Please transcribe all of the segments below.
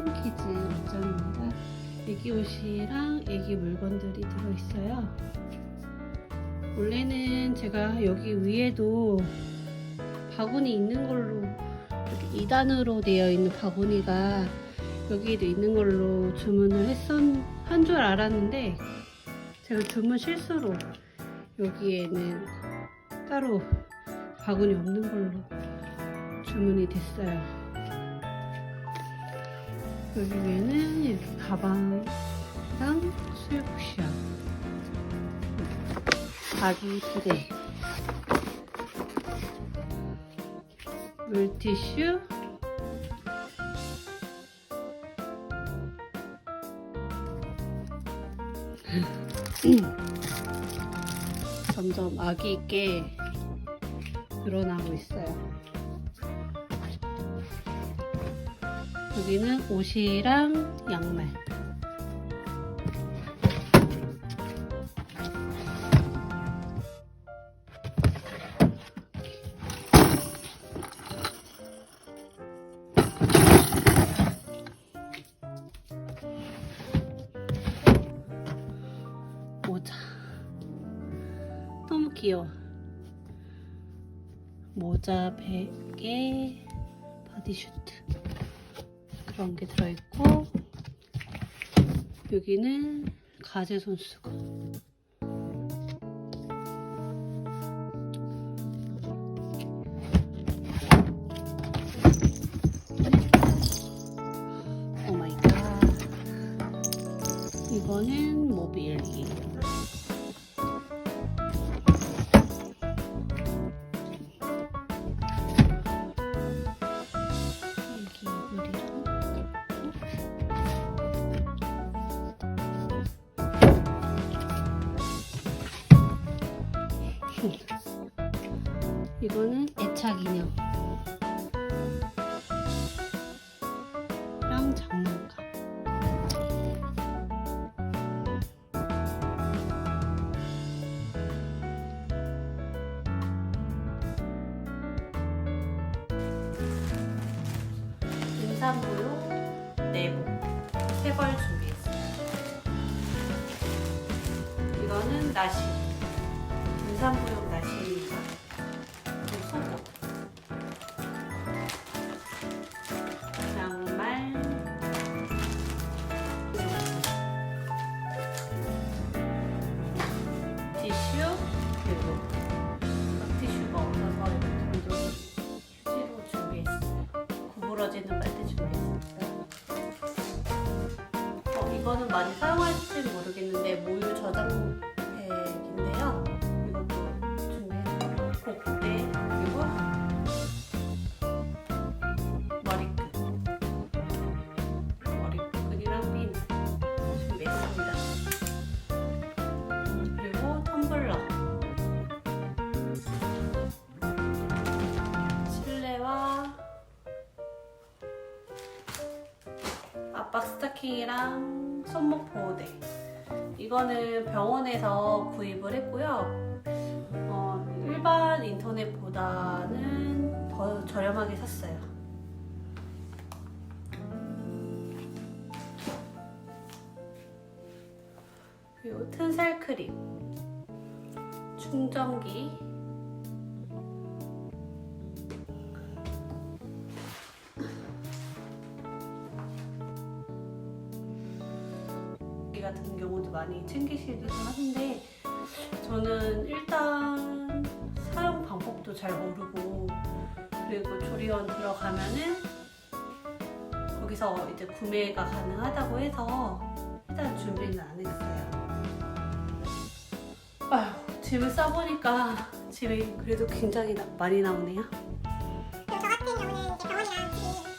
한샘키즈 매장입니다. 애기 옷이랑 애기 물건들이 들어있어요. 원래는 제가 여기 위에도 바구니 있는 걸로 이렇게 2단으로 되어 있는 바구니가 여기에도 있는 걸로 주문을 했던 한줄 알았는데 제가 주문 실수로 여기에는 따로 바구니 없는 걸로 주문이 됐어요. 여기 위에는 이렇게 가방이랑 수육 쿠션, 바지 두 대, 물티슈, 점점 아기 있게 늘어나고 있어요. 여기는 옷이랑 양말. 모자. 너무 귀여워. 모자, 베개, 바디슈트. 그런 게 들어있고 여기는 가제 손수건. 오 마이 갓. 이거는 모빌 이거는 애착 인형. 랑 장난감. 임산부용 내복 세벌 준비했어요. 이거는 나시 임산부용 나시입니다 그리고 준비했어요 어, 이거는 많이 사용할지 모르겠는데 모유 저장팩인데요 텀블러 실내와 압박 스타킹이랑 손목 보호대. 이거는 병원에서 구입을 했고요. 어, 일반 인터넷보다는 더 저렴하게 샀어요. 그리고 튼살 크림 충전기 이 같은 경우도 많이 챙기시긴 하는데 저는 일단 사용 방법도 잘 모르고 그리고 조리원 들어가면은 거기서 이제 구매가 가능하다고 해서 일단 준비는 안 했어요. 짐을 싸보니까 짐이 그래도 굉장히 많이 나오네요. 저 같은 경우는 이제 병원이랑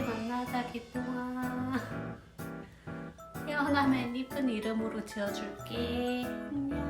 만나자 기쁨아. 태어나면 이쁜 이름으로 지어줄게. 안녕.